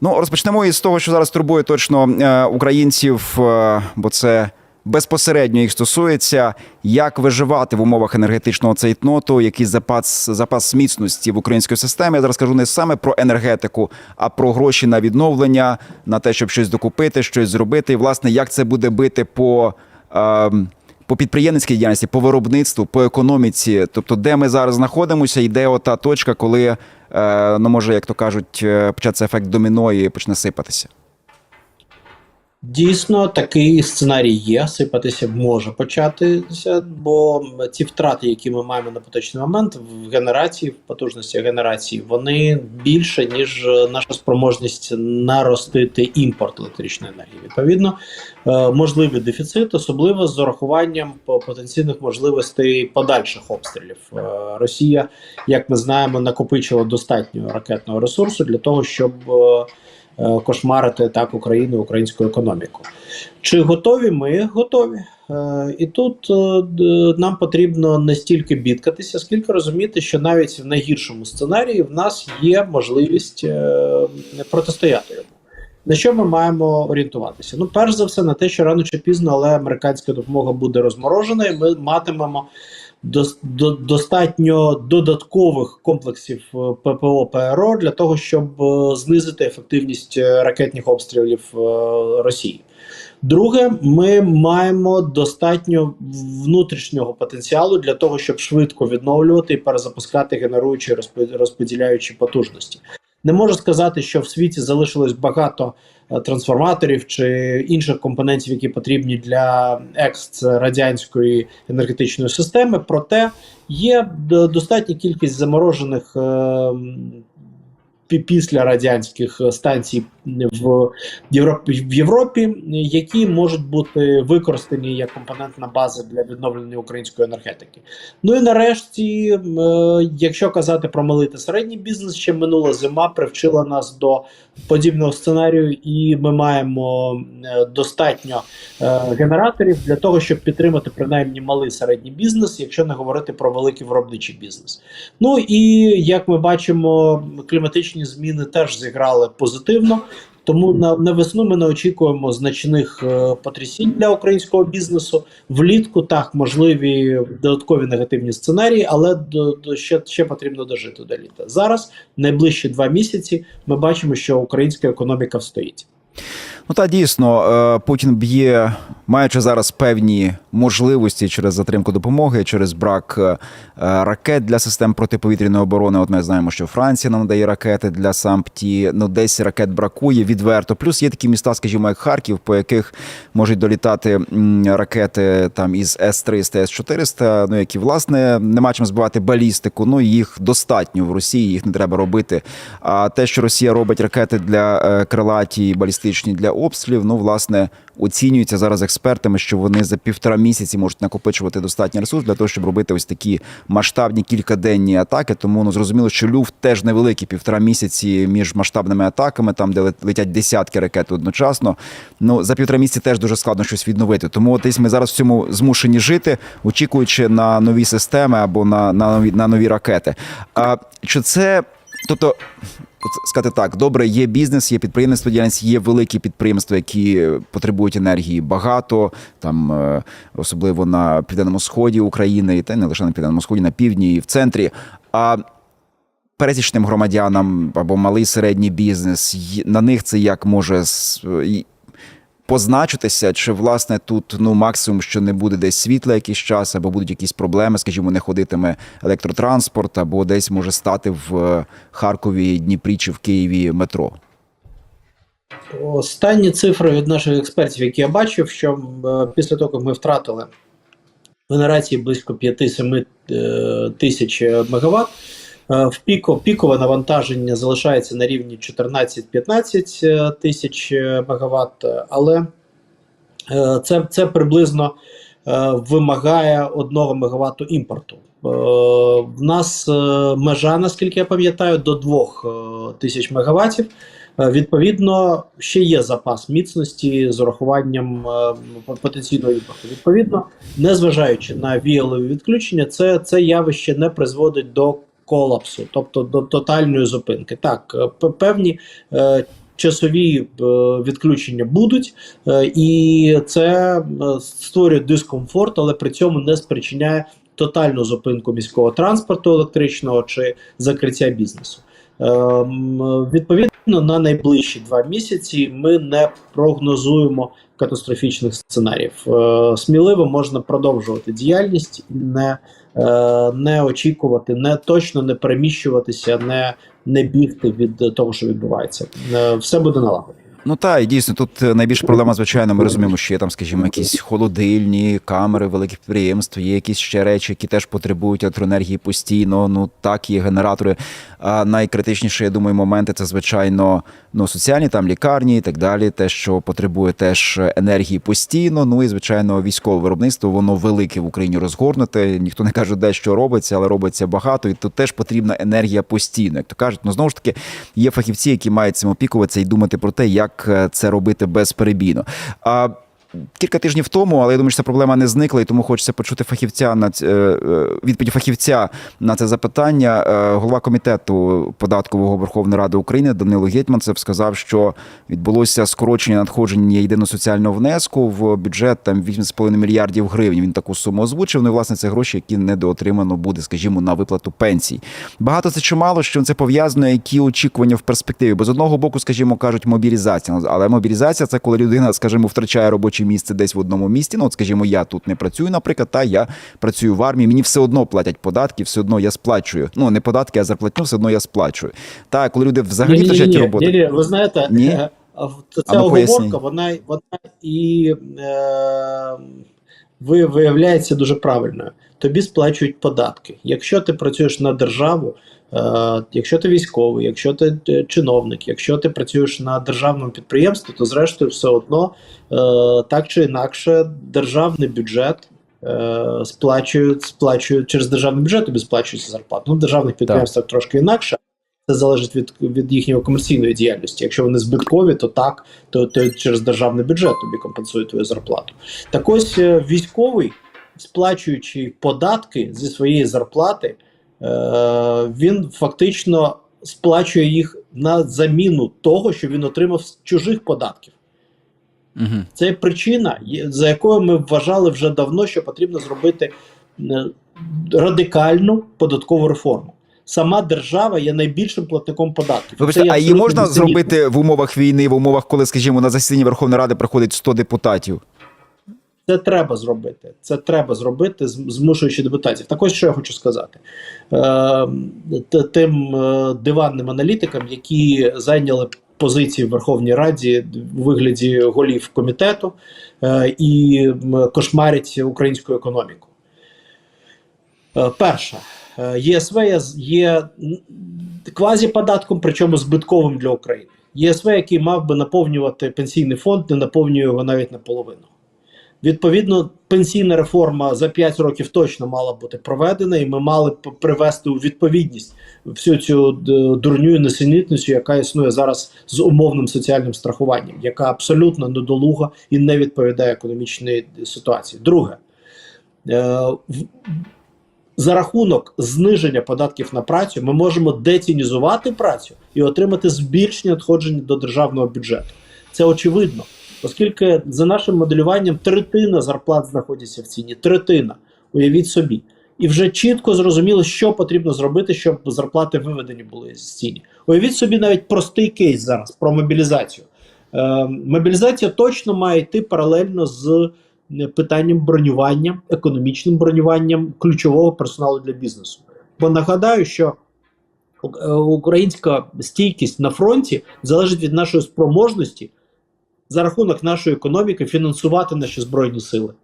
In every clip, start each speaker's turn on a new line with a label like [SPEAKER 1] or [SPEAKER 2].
[SPEAKER 1] Ну, розпочнемо із того, що зараз турбує точно е, українців, е, бо це безпосередньо їх стосується. Як виживати в умовах енергетичного цейтноту, який запас запас міцності в українській системі. Я зараз кажу не саме про енергетику, а про гроші на відновлення, на те, щоб щось докупити, щось зробити. І власне, як це буде бити по. Е, по підприємницькій діяльності, по виробництву, по економіці, тобто, де ми зараз знаходимося, і де ота точка, коли е, ну може, як то кажуть, е, початися ефект доміно і почне сипатися.
[SPEAKER 2] Дійсно, такий сценарій є. Сипатися може початися, бо ці втрати, які ми маємо на поточний момент в генерації, в потужності генерації, вони більше ніж наша спроможність наростити імпорт електричної енергії. Відповідно, е, можливий дефіцит, особливо з урахуванням потенційних можливостей подальших обстрілів. Е, Росія, як ми знаємо, накопичила достатньо ракетного ресурсу для того, щоб е, е, кошмарити так Україну, українську економіку. Чи готові ми? Готові. Е, І тут е, нам потрібно не стільки бідкатися, скільки розуміти, що навіть в найгіршому сценарії в нас є можливість е, протистояти йому. На що ми маємо орієнтуватися? Ну, перш за все, на те, що рано чи пізно, але американська допомога буде розморожена, і ми матимемо достатньо додаткових комплексів е, ППО ПРО для того, щоб е, знизити ефективність е, ракетних обстрілів Росії. Друге, ми маємо достатньо внутрішнього потенціалу для того, щоб швидко відновлювати і перезапускати генеруючі розпо- розподіляючі потужності. Не можу сказати, що в світі залишилось багато трансформаторів чи інших компонентів, які потрібні для екс радянської енергетичної системи. Проте є достатня кількість заморожених е, м, пі- після радянських е, станцій в Європі, в Європі, які можуть бути використані як компонентна база для відновлення української енергетики. Ну і нарешті, е, якщо казати про малий та середній бізнес, ще минула зима привчила нас до подібного сценарію, і ми маємо е, достатньо генераторів для того, щоб підтримати принаймні малий середній бізнес, якщо не говорити про великий виробничий бізнес. Ну і як ми бачимо, кліматичні зміни теж зіграли позитивно. Тому на, на весну ми не очікуємо значних е, потрясінь для українського бізнесу. Влітку так можливі додаткові негативні сценарії, але до, до ще, ще потрібно дожити до літа. Зараз найближчі два місяці ми бачимо, що українська економіка встоїть.
[SPEAKER 1] Ну та дійсно, е, Путін б'є, маючи зараз певні можливості через затримку допомоги, через брак е, ракет для систем протиповітряної оборони. От ми знаємо, що Франція нам надає ракети для сампті. Ну десь ракет бракує відверто. Плюс є такі міста, скажімо, як Харків, по яких можуть долітати ракети там із С-300, С-400, ну які власне нема чим збивати балістику. Ну їх достатньо в Росії, їх не треба робити. А те, що Росія робить ракети для е, крилаті, балістичні для обстрілів, ну власне оцінюється зараз експертами, що вони за півтора місяці можуть накопичувати достатній ресурс для того, щоб робити ось такі масштабні кількаденні атаки. Тому ну зрозуміло, що люфт теж невеликий, півтора місяці між масштабними атаками, там де летять десятки ракет одночасно. Ну за півтора місяці теж дуже складно щось відновити. Тому десь ми зараз в цьому змушені жити, очікуючи на нові системи або на, на нові на нові ракети. А чи це тобто? Сказати так, добре, є бізнес, є підприємництво, діяльність, є великі підприємства, які потребують енергії багато, там е, особливо на південному сході України, та не лише на південному сході, на півдні і в центрі. А пересічним громадянам або малий середній бізнес, на них це як може позначитися, чи власне тут ну максимум, що не буде десь світла якийсь час, або будуть якісь проблеми, скажімо, не ходитиме електротранспорт, або десь може стати в е, Харкові, Дніпрі чи в Києві метро.
[SPEAKER 2] Останні цифри від наших експертів, які я бачив, що е, після того, як ми втратили генерації близько 5-7 е, тисяч мегаватт, в піко, пікове навантаження залишається на рівні 14-15 е, тисяч е, мегаватт, е, але е, це, це приблизно е, вимагає 1 мегаватту імпорту. Е, В нас е, межа, наскільки я пам'ятаю, до 2 е, тисяч мегаваттів. Е, Відповідно, ще є запас міцності з урахуванням е, потенційного імпорту. Відповідно, незважаючи на віялові відключення, це, це явище не призводить до колапсу, тобто до тотальної зупинки. Так, е, певні е, часові е, відключення будуть, е, і це е, створює дискомфорт, але при цьому не спричиняє тотальну зупинку міського транспорту електричного чи закриття бізнесу. Е, Відповідно, на найближчі два місяці ми не прогнозуємо катастрофічних сценаріїв. Е, Сміливо можна продовжувати діяльність, не, е, не очікувати, не точно не переміщуватися, не, не бігти від того, що відбувається. Е, Все буде налагоджено.
[SPEAKER 1] Ну так, і дійсно, тут е, найбільша проблема, звичайно, ми розуміємо, що є там, скажімо, якісь холодильні камери великих підприємств, є якісь ще речі, які теж потребують електроенергії постійно. Ну так, є генератори. А найкритичніші, я думаю, моменти це звичайно ну соціальні там лікарні і так далі. Те, що потребує теж енергії постійно. Ну і звичайно, військове виробництво, воно велике в Україні розгорнуте. Ніхто не каже, де що робиться, але робиться багато. І тут теж потрібна енергія постійно. Як то кажуть, ну знову ж таки є фахівці, які мають цим опікуватися і думати про те, як е, це робити безперебійно. А Кілька тижнів тому, але я думаю, що ця проблема не зникла, і тому хочеться почути фахівця на е, е, відповідь фахівця на це запитання. Е, Голова комітету податкового Верховної Ради України Данило Гетьманцев сказав, що відбулося скорочення надходження єдиного соціального внеску в бюджет там 8,5 мільярдів гривень. Він таку суму озвучив. Ну і власне це гроші, які недоотримано буде, скажімо, на виплату пенсій. Багато це чи мало, що це пов'язано, які очікування в перспективі. Бо з одного боку, скажімо, кажуть, мобілізація. Але мобілізація це коли людина, скажімо, втрачає робоче місце десь в одному місті. Ну, от, скажімо, я тут не працюю, наприклад, та я працюю в армії. Мені все одно платять податки, все одно я сплачую. Ну не податки, а зарплатню, все одно я сплачую. Та коли люди взагалі втрачають
[SPEAKER 2] Ні-ні-ні,
[SPEAKER 1] роботу.
[SPEAKER 2] ні-ні, ви знаєте,
[SPEAKER 1] Ні?
[SPEAKER 2] е, ця
[SPEAKER 1] А ну,
[SPEAKER 2] оговорка, вона, вона і е, ви, виявляється дуже правильною. Тобі сплачують податки. Якщо ти працюєш на державу, якщо ти військовий, якщо ти е, чиновник, якщо ти працюєш на державному підприємстві, то зрештою все одно е, так чи інакше державний бюджет. е, Сплачують, сплачують через державний бюджет тобі сплачується зарплата. Ну, в державних підприємствах трошки інакше. Це залежить від, від їхньої комерційної діяльності. Якщо вони збиткові, то так, то, то через державний бюджет тобі компенсують твою зарплату. Так ось е, військовий, сплачуючи податки зі своєї зарплати, е, він фактично сплачує їх на заміну того, що він отримав з чужих податків.
[SPEAKER 1] Угу.
[SPEAKER 2] Це причина, за якою ми вважали вже давно, що потрібно зробити е, радикальну податкову реформу. Сама держава є найбільшим платником податків.
[SPEAKER 1] Вибачте, а її можна зробити в умовах війни, в умовах, коли, скажімо, на засідання Верховної Ради приходить 100 депутатів.
[SPEAKER 2] Це треба зробити. Це треба зробити, змушуючи депутатів. Так ось що я хочу сказати. Е, тим е, диванним аналітикам, які зайняли позиції в Верховній Раді у вигляді голів комітету е, і кошмарять українську економіку. Е, перше, е, ЄСВ є, з- є м, квазіподатком, причому збитковим для України. ЄСВ, який мав би наповнювати пенсійний фонд, не наповнює його навіть наполовину. Відповідно, пенсійна реформа за 5 років точно мала бути проведена, і ми мали б привести у відповідність всю цю дурню і несенітницю, яка існує зараз з умовним соціальним страхуванням, яка абсолютно недолуга і не відповідає економічній ситуації. Друге, е, за рахунок зниження податків на працю ми можемо децінізувати працю і отримати збільшення надходжень до державного бюджету. Це очевидно, оскільки за нашим моделюванням третина зарплат знаходиться в ціні. Третина. Уявіть собі. І вже чітко зрозуміло, що потрібно зробити, щоб зарплати виведені були з ціні. Уявіть собі навіть простий кейс зараз про мобілізацію. Е, мобілізація точно має йти паралельно з е, питанням бронювання, економічним бронюванням ключового персоналу для бізнесу. Бо нагадаю, що е, українська стійкість на фронті залежить від нашої спроможності за рахунок нашої економіки фінансувати наші збройні сили.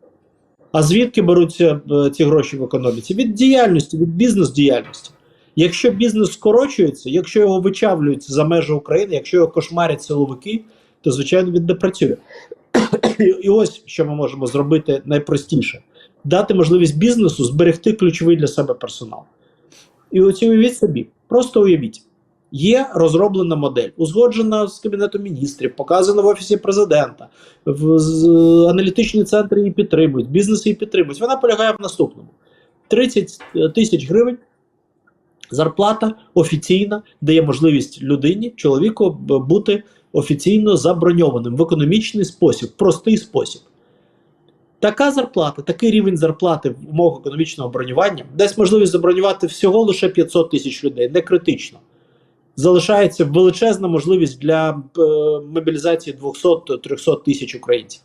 [SPEAKER 2] А звідки беруться е, ці гроші в економіці? Від діяльності, від бізнес-діяльності. Якщо бізнес скорочується, якщо його вичавлюють за межі України, якщо його кошмарять силовики, то звичайно він не працює. І, і ось що ми можемо зробити найпростіше: дати можливість бізнесу зберегти ключовий для себе персонал. І оці уявіть собі, просто уявіть. Є розроблена модель, узгоджена з Кабінетом міністрів, показана в Офісі президента, в з, аналітичні центри її підтримують, бізнес її підтримують. Вона полягає в наступному: 30 тисяч гривень зарплата офіційна дає можливість людині, чоловіку бути офіційно заброньованим в економічний спосіб, простий спосіб. Така зарплата, такий рівень зарплати в умовах економічного бронювання дасть можливість забронювати всього лише 500 тисяч людей, не критично. Залишається величезна можливість для е, мобілізації 200-300 тисяч українців.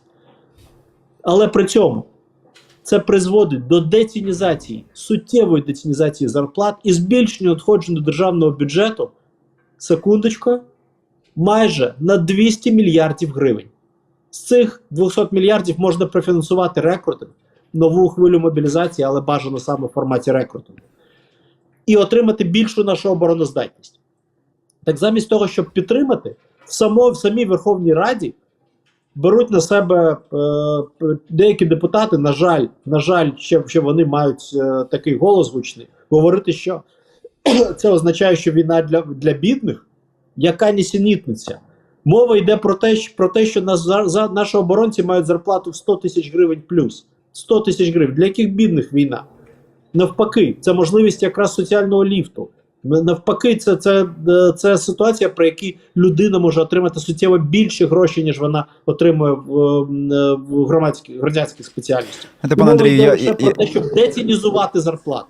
[SPEAKER 2] Але при цьому це призводить до децінізації, суттєвої децінізації зарплат і збільшення надходжень до державного бюджету, секундочку, майже на 200 мільярдів гривень. З цих 200 мільярдів можна профінансувати рекрутинг, нову хвилю мобілізації, але бажано саме в форматі рекрутингу, і отримати більшу нашу обороноздатність. Так замість того, щоб підтримати, в, само, в самій Верховній Раді беруть на себе е, деякі депутати, на жаль, на жаль, ще, ще вони мають е, такий голос гучний, говорити, що це означає, що війна для, для бідних, яка нісенітниця. Мова йде про те, про те, що нас, за, наші оборонці мають зарплату в 100 тисяч гривень плюс. 100 тисяч гривень. Для яких бідних війна? Навпаки, це можливість якраз соціального ліфту. Навпаки, це, це, е, це ситуація, при якій людина може отримати суттєво більше грошей, ніж вона отримує в, е, в громадських громадянських спеціальностях.
[SPEAKER 1] Пане
[SPEAKER 2] мова
[SPEAKER 1] я,
[SPEAKER 2] лише
[SPEAKER 1] я,
[SPEAKER 2] про те, щоб децінізувати зарплати.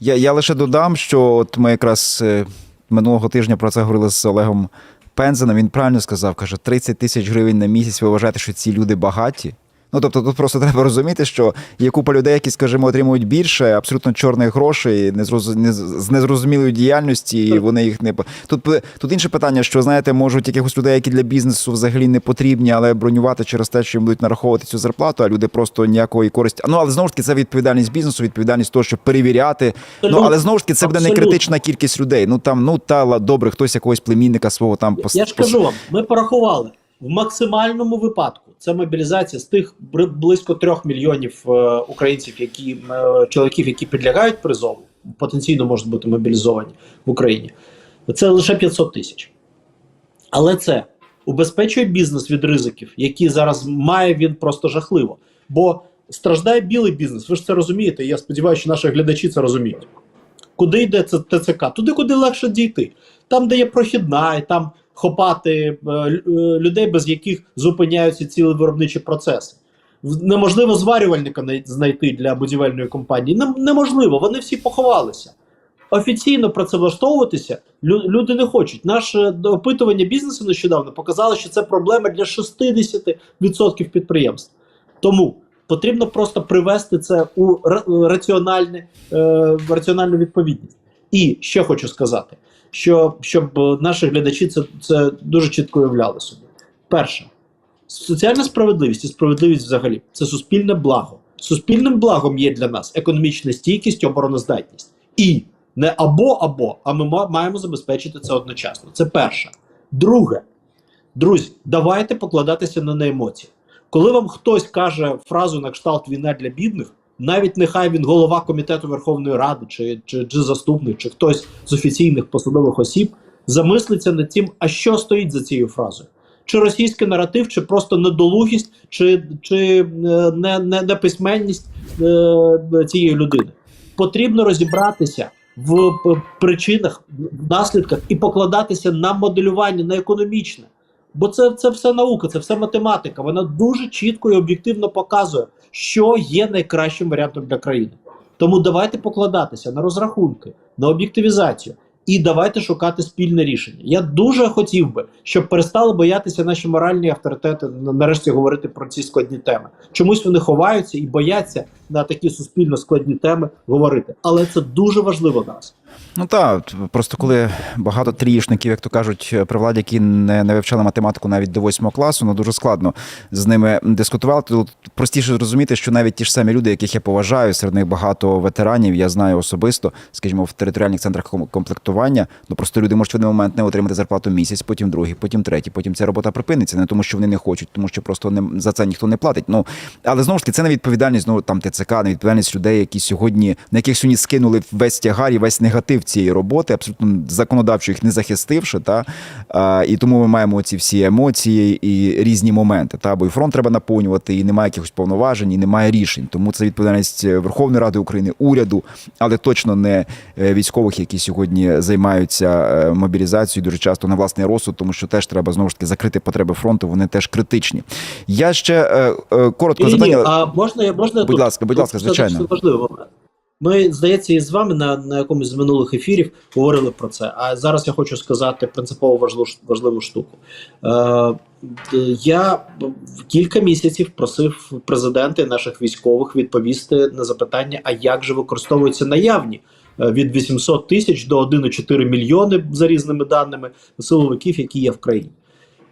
[SPEAKER 1] я, я лише додам, що от ми якраз е, минулого тижня про це говорили з Олегом Пензеном. Він правильно сказав, каже, 30 тисяч гривень на місяць. Ви вважаєте, що ці люди багаті? Ну тобто, тут просто треба розуміти, що є купа людей, які, скажімо, отримують більше абсолютно чорних грошей, з незрозумілої діяльності, і вони їх не тут. Тут інше питання, що знаєте, можуть якихось людей, які для бізнесу взагалі не потрібні, але бронювати через те, що їм будуть нараховувати цю зарплату, а люди просто ніякої користі. Ну але знову ж таки, це відповідальність бізнесу, відповідальність того, щоб перевіряти. Ну але знову ж таки, це буде не критична кількість людей. Ну там, ну та добре, хтось якогось племінника свого там пос...
[SPEAKER 2] Я ж кажу вам, ми порахували в максимальному випадку. Це мобілізація з тих близько трьох мільйонів е, українців, які е, чоловіків, які підлягають призову, потенційно можуть бути мобілізовані в Україні. Це лише 500 тисяч. Але це убезпечує бізнес від ризиків, які зараз має він просто жахливо. Бо страждає білий бізнес. Ви ж це розумієте. Я сподіваюся, що наші глядачі це розуміють. Куди йде це ТЦК? Туди, куди легше дійти. Там, де є прохідна, і там хопати е, е, людей, без яких зупиняються цілі виробничі процеси. Неможливо зварювальника знайти для будівельної компанії. Неможливо, вони всі поховалися. Офіційно працевлаштовуватися люди не хочуть. Наше опитування бізнесу нещодавно показало, що це проблема для 60% підприємств. Тому потрібно просто привести це у раціональне, е, раціональну відповідність. І ще хочу сказати, що щоб е, наші глядачі це, це дуже чітко уявляли собі. Перше, соціальна справедливість і справедливість взагалі це суспільне благо. Суспільним благом є для нас економічна стійкість обороноздатність. І не або або, а ми маємо забезпечити це одночасно. Це перше. Друге, друзі, давайте покладатися на емоції. Коли вам хтось каже фразу на кшталт війна для бідних, навіть нехай він голова комітету Верховної Ради, чи, чи, чи заступник, чи хтось з офіційних посадових осіб, замислиться над тим, а що стоїть за цією фразою. Чи російський наратив, чи просто недолугість, чи, чи е, не, не, неписьменність е, цієї людини. Потрібно розібратися в причинах, в наслідках і покладатися на моделювання, на економічне. Бо це, це все наука, це все математика. Вона дуже чітко і об'єктивно показує, що є найкращим варіантом для країни. Тому давайте покладатися на розрахунки, на об'єктивізацію і давайте шукати спільне рішення. Я дуже хотів би, щоб перестали боятися наші моральні авторитети нарешті говорити про ці складні теми. Чомусь вони ховаються і бояться на такі суспільно складні теми говорити. Але це дуже важливо зараз.
[SPEAKER 1] Ну так, просто коли багато трієшників, як то кажуть, при владі, які не, не вивчали математику навіть до восьмого класу, ну дуже складно з ними дискутувати. Тут простіше зрозуміти, що навіть ті ж самі люди, яких я поважаю, серед них багато ветеранів, я знаю особисто, скажімо, в територіальних центрах комплектування. Ну просто люди можуть в один момент не отримати зарплату місяць, потім другий, потім третій, потім ця робота припиниться. Не тому, що вони не хочуть, тому що просто не за це ніхто не платить. Ну але знову ж таки, це не відповідальність, ну там ТЦК, не відповідальність людей, які сьогодні на яких сьогодні скинули весь тягар і весь негатив цієї роботи, абсолютно законодавчо їх не захистивши. Та а, і тому ми маємо ці всі емоції і різні моменти. Та бо і фронт треба наповнювати, і немає якихось повноважень, і немає рішень. Тому це відповідальність Верховної Ради України, уряду, але точно не е, військових, які сьогодні займаються е, мобілізацією дуже часто на власний розсуд, тому що теж треба знову ж таки закрити потреби фронту. Вони теж критичні. Я ще е, е, коротко
[SPEAKER 2] ні, а можна я можна
[SPEAKER 1] Будь
[SPEAKER 2] тут?
[SPEAKER 1] ласка, будь ласка, звичайно.
[SPEAKER 2] важливий момент. Ми, здається, із вами на, на якомусь з минулих ефірів говорили про це. А зараз я хочу сказати принципово важливу, важливу штуку. Е, я кілька місяців просив президента наших військових відповісти на запитання, а як же використовуються наявні е, від 800 тисяч до 1,4 мільйони за різними даними силовиків, які є в країні.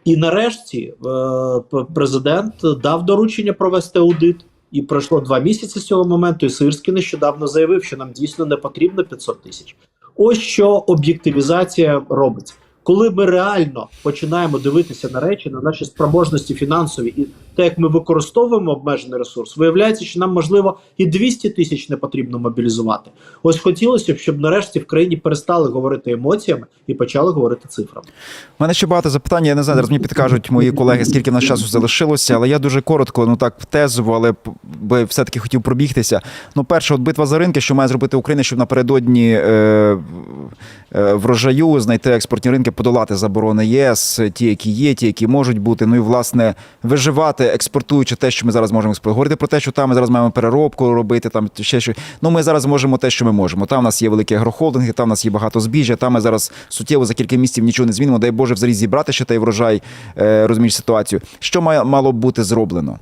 [SPEAKER 2] І нарешті е, президент дав доручення провести аудит. І пройшло два місяці з цього моменту. І Сирський нещодавно заявив, що нам дійсно не потрібно 500 тисяч. Ось що об'єктивізація робить. Коли ми реально починаємо дивитися на речі, на наші спроможності фінансові, і те, як ми використовуємо обмежений ресурс, виявляється, що нам можливо і 200 тисяч не потрібно мобілізувати. Ось хотілося б, щоб нарешті в країні перестали говорити емоціями і почали говорити цифрами.
[SPEAKER 1] У мене ще багато запитань. Я не знаю, зараз мені підкажуть мої колеги, скільки в нас часу залишилося, але я дуже коротко, ну так тезово, але би все-таки хотів пробігтися. Ну, перше, от битва за ринки, що має зробити Україна, щоб напередодні е, е, врожаю знайти експортні ринки, подолати заборони ЄС, ті, які є, ті, які можуть бути. Ну і власне виживати, експортуючи те, що ми зараз можемо експортувати. Говорити про те, що там ми зараз маємо переробку робити, там ще щось. Ну ми зараз можемо те, що ми можемо. Там у нас є великі агрохолдинги, там у нас є багато збіжжя. Там ми зараз суттєво за кілька місяців нічого не змінимо. Дай Боже, взагалі зібрати ще той врожай, е, розумієш ситуацію. Що має мало бути зроблено?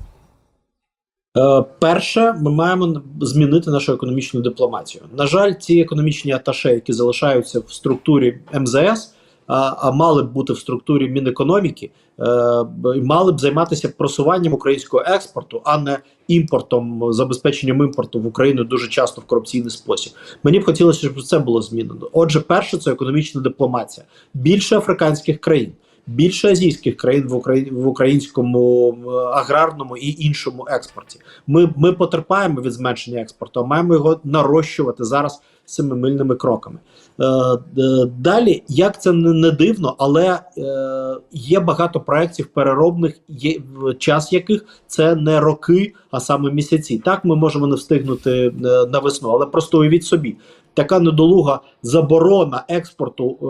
[SPEAKER 2] Е, Перше, ми маємо змінити нашу економічну дипломатію. На жаль, ті економічні аташе, які залишаються в структурі МЗС, а, мали б бути в структурі Мінекономіки, е, і мали б займатися просуванням українського експорту, а не імпортом, забезпеченням імпорту в Україну дуже часто в корупційний спосіб. Мені б хотілося, щоб це було змінено. Отже, перше, це економічна дипломатія. Більше африканських країн. Більше азійських країн в Україні в українському е, аграрному і іншому експорті. Ми, ми потерпаємо від зменшення експорту, а маємо його нарощувати зараз семимильними кроками. Е, д- далі, як це не, дивно, але е, є багато проєктів переробних, є час яких це не роки, а саме місяці. Так ми можемо не встигнути е, на весну, але просто уявіть собі. Така недолуга заборона експорту е,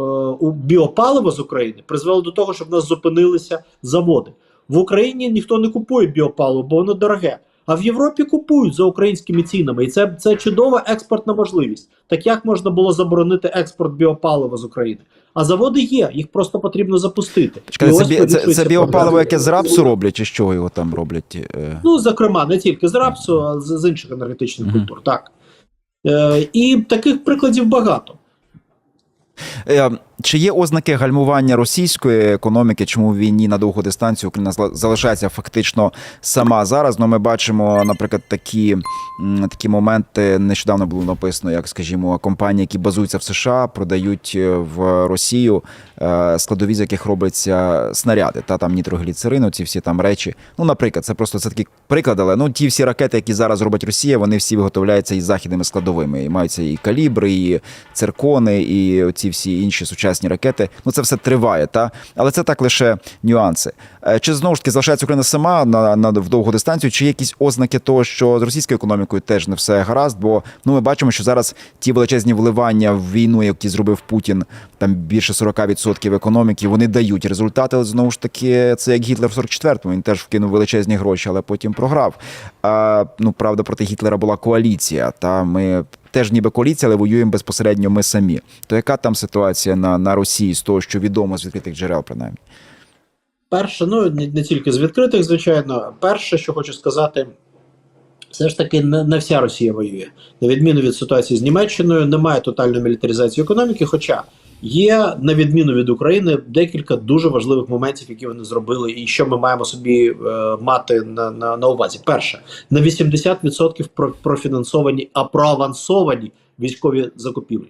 [SPEAKER 2] у біопаливо з України призвела до того, що в нас зупинилися заводи. В Україні ніхто не купує біопаливо, бо воно дороге. А в Європі купують за українськими цінами, і це, це чудова експортна можливість. Так як можна було заборонити експорт біопалива з України? А заводи є, їх просто потрібно запустити.
[SPEAKER 1] Чекайте,
[SPEAKER 2] І
[SPEAKER 1] це, це, це біопаливо, яке з рапсу роблять, чи чого його там роблять? Е,
[SPEAKER 2] Ну, зокрема, не тільки з рапсу, а з, з інших енергетичних
[SPEAKER 1] Мгм.
[SPEAKER 2] культур. Так. Е, і таких прикладів багато.
[SPEAKER 1] Чи є ознаки гальмування російської економіки? Чому в війні на довгу дистанцію Україна залишається фактично сама зараз? Ну, ми бачимо, наприклад, такі, такі моменти. Нещодавно було написано, як скажімо, компанії, які базуються в США, продають е, в Росію е, складові, з яких робляться снаряди, та там нітрогліцерину, ці всі там речі. Ну, наприклад, це просто це такий приклад, але ну ті всі ракети, які зараз робить Росія, вони всі виготовляються із західними складовими. І маються і калібри, і циркони, і ці всі інші сучасні ракети. Ну це все триває, та але це так лише нюанси. Е, Чи знову ж таки залишається Україна сама на, на в довгу дистанцію? Чи є якісь ознаки того, що з російською економікою теж не все гаразд? Бо ну ми бачимо, що зараз ті величезні вливання в війну, які зробив Путін, там більше 40% економіки, вони дають результати. Але знову ж таки, це як Гітлер в 44-му. Він теж вкинув величезні гроші, але потім програв. А ну правда, проти Гітлера була коаліція. Та ми теж ніби коаліція, але воюємо безпосередньо ми самі. То яка там ситуація на, на Росії з того, що відомо з відкритих джерел, принаймні?
[SPEAKER 2] Перше, ну не, не тільки з відкритих, звичайно. Перше, що хочу сказати, все ж таки не, не вся Росія воює. На відміну від ситуації з Німеччиною, немає тотальної мілітаризації економіки. Хоча є, на відміну від України, декілька дуже важливих моментів, які вони зробили, і що ми маємо собі е, мати на, на, на увазі. Перше, на 80% про- профінансовані, а проавансовані військові закупівлі.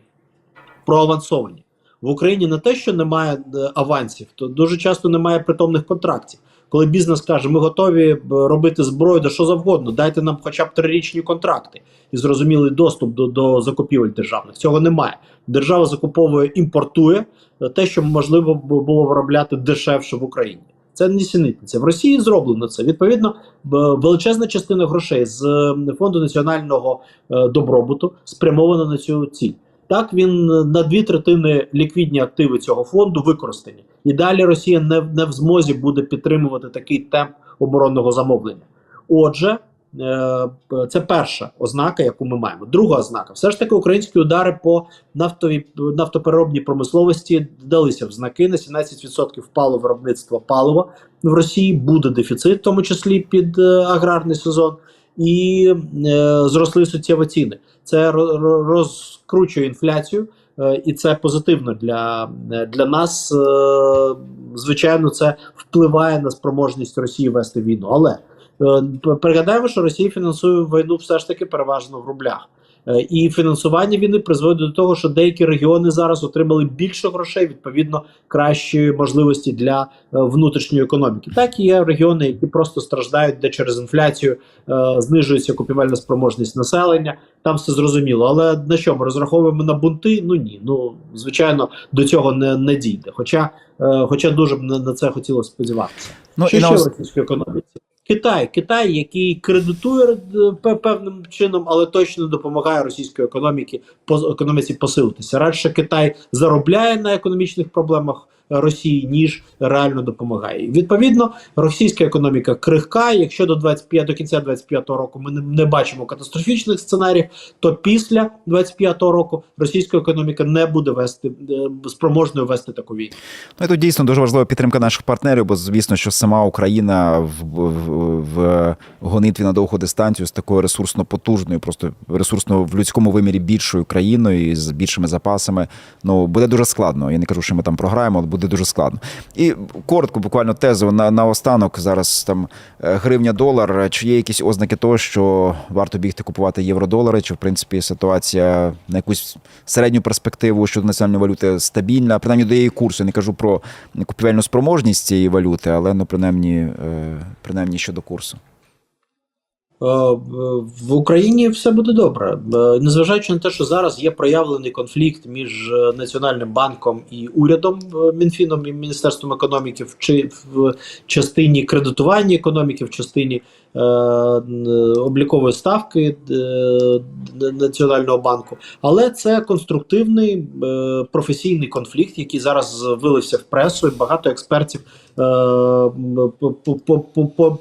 [SPEAKER 2] Проавансовані. В Україні не те, що немає е, авансів, то дуже часто немає притомних контрактів. Коли бізнес каже, ми готові робити зброю, да що завгодно, дайте нам хоча б трирічні контракти і зрозумілий доступ до, до закупівель державних. Цього немає. Держава закуповує, імпортує е, те, що можливо було виробляти дешевше в Україні. Це нісенітниця. В Росії зроблено це. Відповідно, величезна частина грошей з е, фонду національного е, добробуту спрямована на цю ціль. Так він е, на дві третини ліквідні активи цього фонду використані, і далі Росія не, не в змозі буде підтримувати такий темп оборонного замовлення. Отже, е, це перша ознака, яку ми маємо. Друга ознака, все ж таки, українські удари по нафтовій нафтопереробній промисловості далися в знаки. На 17% впало виробництво палива в Росії. Буде дефіцит, в тому числі під е, аграрний сезон, і е, зросли суттєво ціни. Це ро- ро- розкручує інфляцію, е, і це позитивно для, для нас. Е, звичайно, це впливає на спроможність Росії вести війну. Але пригадаємо, що Росія фінансує війну все ж таки переважно в рублях. Е, І фінансування війни призводить до того, що деякі регіони зараз отримали більше грошей, відповідно, кращі можливості для е, внутрішньої економіки. Так і є регіони, які просто страждають, де через інфляцію е, знижується купівельна спроможність населення. Там все зрозуміло. Але на що ми розраховуємо на бунти? Ну ні. Ну звичайно, до цього не, не дійде. Хоча, е, хоча дуже б на, на це хотілося сподіватися.
[SPEAKER 1] Ну
[SPEAKER 2] що
[SPEAKER 1] і
[SPEAKER 2] ще
[SPEAKER 1] на
[SPEAKER 2] в російській економіці? Китай, Китай, який кредитує е, певним чином, але точно допомагає російській економіці економіці посилитися. Радше Китай заробляє на економічних проблемах Росії, ніж реально допомагає. Відповідно, російська економіка крихка. Якщо до 25, до кінця 25-го року ми не, не бачимо катастрофічних сценаріїв, то після 25-го року російська економіка не буде вести е, спроможною вести таку війну.
[SPEAKER 1] Ну і тут дійсно дуже важлива підтримка наших партнерів, бо звісно, що сама Україна в, в, в гонитві на довгу дистанцію з такою ресурсно потужною, просто ресурсно в людському вимірі більшою країною і з більшими запасами. Ну буде дуже складно. Я не кажу, що ми там програємо, але буде дуже складно. І коротко, буквально тезу на, на останок зараз там е, гривня долар. Чи є якісь ознаки того, що варто бігти купувати євро-долари, чи в принципі ситуація на якусь середню перспективу щодо національної валюти стабільна, принаймні до її курсу. Я не кажу про купівельну спроможність цієї валюти, але ну принаймні, е, принаймні щодо курсу.
[SPEAKER 2] Е, В Україні все буде добре, Е, незважаючи на те, що зараз є проявлений конфлікт між е, Національним банком і урядом Мінфіном і Міністерством економіки чи в частині кредитування економіки, в частині облікової ставки Національного банку. Але це конструктивний професійний конфлікт, який зараз вилився в пресу, і багато експертів по-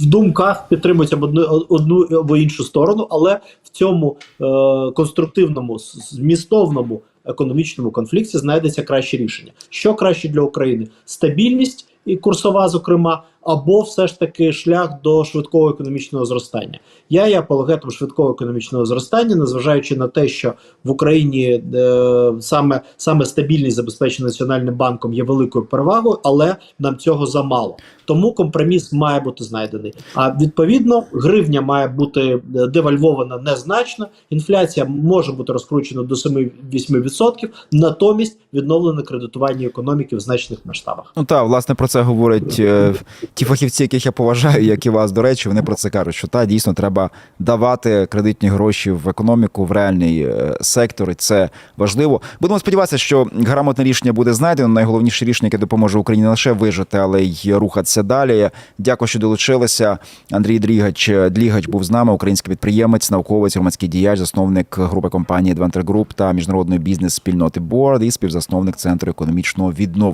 [SPEAKER 2] в думках підтримують одну, одну або іншу сторону, але в цьому е, конструктивному, змістовному економічному конфлікті знайдеться краще рішення. Що краще для України? Стабільність і курсова, зокрема, або все ж таки шлях до швидкого економічного зростання. Я є апологетом швидкого економічного зростання, незважаючи на те, що в Україні е, саме, саме стабільність забезпечена національним банком є великою перевагою, але нам цього замало. Тому компроміс має бути знайдений. А відповідно, гривня має бути е, девальвована незначно. Інфляція може бути розкручена до 7-8%, натомість відновлене кредитування економіки в значних масштабах.
[SPEAKER 1] Ну так, власне, про це говорять е, ті фахівці, яких я поважаю, як і вас, до речі, вони про це кажуть, що та дійсно треба давати кредитні гроші в економіку, в реальний е, сектор, і це важливо. Будемо сподіватися, що грамотне рішення буде знайдено. Найголовніше рішення, яке допоможе Україні не лише вижити, але й рухатися далі. Дякую, що долучилися. Андрій Дрігач Длігач був з нами, український підприємець, науковець, громадський діяч, засновник групи компанії Adventure Group та міжнародної бізнес спільноти Board і співзасновник центру економічного відновлення.